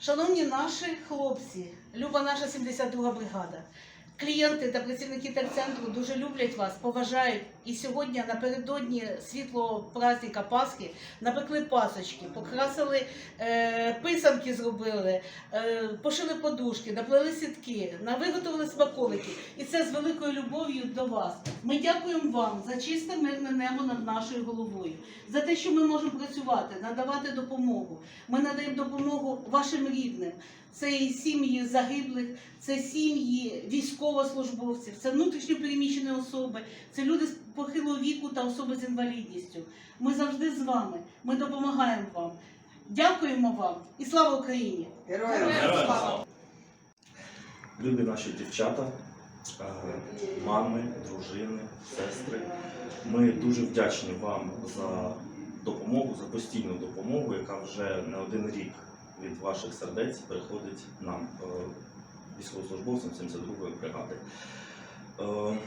Шановні наші хлопці, люба наша 72 бригада. Клієнти та працівники терцентру дуже люблять вас, поважають. І сьогодні напередодні світлого праздника Пасхи напекли пасочки, покрасили е, писанки, зробили, е, пошили подушки, наплели сітки, виготовили смаколики. І це з великою любов'ю до вас. Ми дякуємо вам за чисте мирне небо над нашою головою, за те, що ми можемо працювати, надавати допомогу. Ми надаємо допомогу вашим рідним. Це і сім'ї загиблих, це сім'ї військовослужбовців, це внутрішньо переміщені особи, це люди з похилого віку та особи з інвалідністю. Ми завжди з вами. Ми допомагаємо вам. Дякуємо вам і слава Україні! Героям, Любі наші дівчата, е, мами, дружини, сестри. Ми дуже вдячні вам за допомогу, за постійну допомогу, яка вже не один рік від ваших сердець приходить нам, е, військовослужбовцям 72-ї бригади. Е,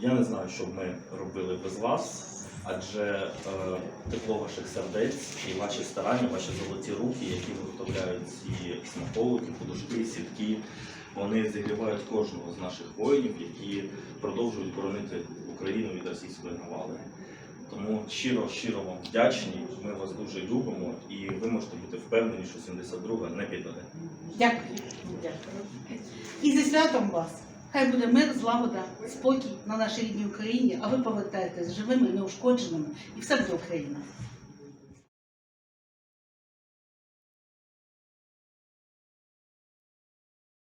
Я не знаю, що б ми робили без вас, адже е, тепло ваших сердець і ваші старання, ваші золоті руки, які виготовляють ці смаколики, подушки, сітки, вони зігрівають кожного з наших воїнів, які продовжують боронити Україну від російської навали. Тому щиро, щиро вам вдячні. Ми вас дуже любимо, і ви можете бути впевнені, що 72 не підведе. Дякую. Дякую. І зі святом вас! Хай буде мир, злагода, спокій на нашій рідній Україні, а ви повертаєтесь живими, неушкодженими, і все буде Україна.